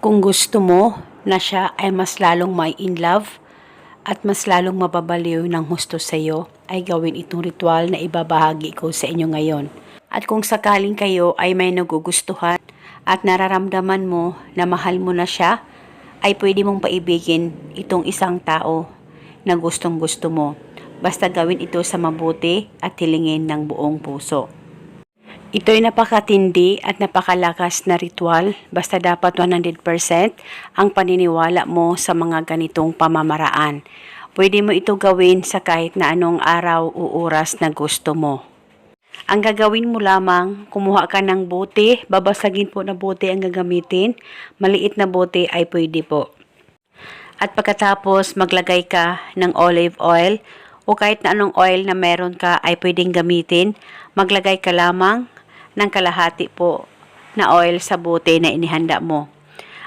Kung gusto mo na siya ay mas lalong may in love at mas lalong mababaliw ng husto sa iyo, ay gawin itong ritual na ibabahagi ko sa inyo ngayon. At kung sakaling kayo ay may nagugustuhan at nararamdaman mo na mahal mo na siya, ay pwede mong paibigin itong isang tao na gustong gusto mo. Basta gawin ito sa mabuti at hilingin ng buong puso. Ito'y napakatindi at napakalakas na ritual basta dapat 100% ang paniniwala mo sa mga ganitong pamamaraan. Pwede mo ito gawin sa kahit na anong araw o oras na gusto mo. Ang gagawin mo lamang, kumuha ka ng bote, babasagin po na bote ang gagamitin, maliit na bote ay pwede po. At pagkatapos maglagay ka ng olive oil o kahit na anong oil na meron ka ay pwedeng gamitin, maglagay ka lamang ng kalahati po na oil sa bote na inihanda mo.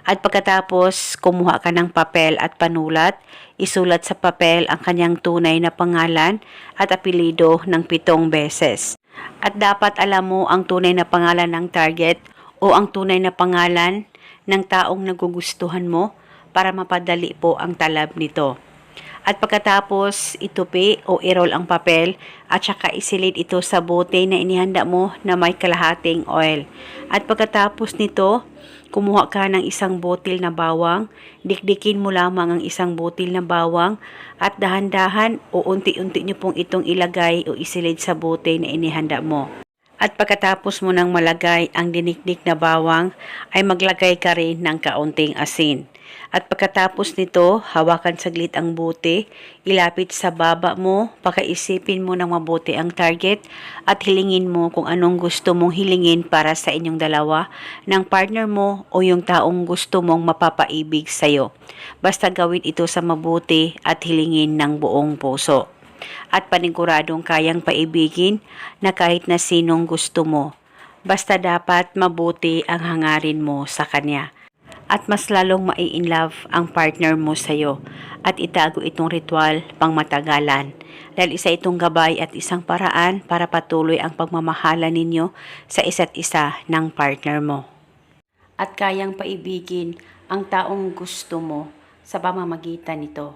At pagkatapos kumuha ka ng papel at panulat, isulat sa papel ang kanyang tunay na pangalan at apelido ng pitong beses. At dapat alam mo ang tunay na pangalan ng target o ang tunay na pangalan ng taong nagugustuhan mo para mapadali po ang talab nito. At pagkatapos itupi o i-roll ang papel at saka isilid ito sa bote na inihanda mo na may kalahating oil. At pagkatapos nito, kumuha ka ng isang botil na bawang, dikdikin mo lamang ang isang botil na bawang at dahan-dahan o unti-unti nyo pong itong ilagay o isilid sa bote na inihanda mo. At pagkatapos mo nang malagay ang dinikdik na bawang, ay maglagay ka rin ng kaunting asin. At pagkatapos nito, hawakan saglit ang bote, ilapit sa baba mo, pakaisipin mo ng mabuti ang target at hilingin mo kung anong gusto mong hilingin para sa inyong dalawa ng partner mo o yung taong gusto mong mapapaibig sa'yo. Basta gawin ito sa mabuti at hilingin ng buong puso at paniguradong kayang paibigin na kahit na sinong gusto mo. Basta dapat mabuti ang hangarin mo sa kanya. At mas lalong mai-inlove ang partner mo sa'yo at itago itong ritual pang matagalan. Dahil isa itong gabay at isang paraan para patuloy ang pagmamahala ninyo sa isa't isa ng partner mo. At kayang paibigin ang taong gusto mo sa pamamagitan nito.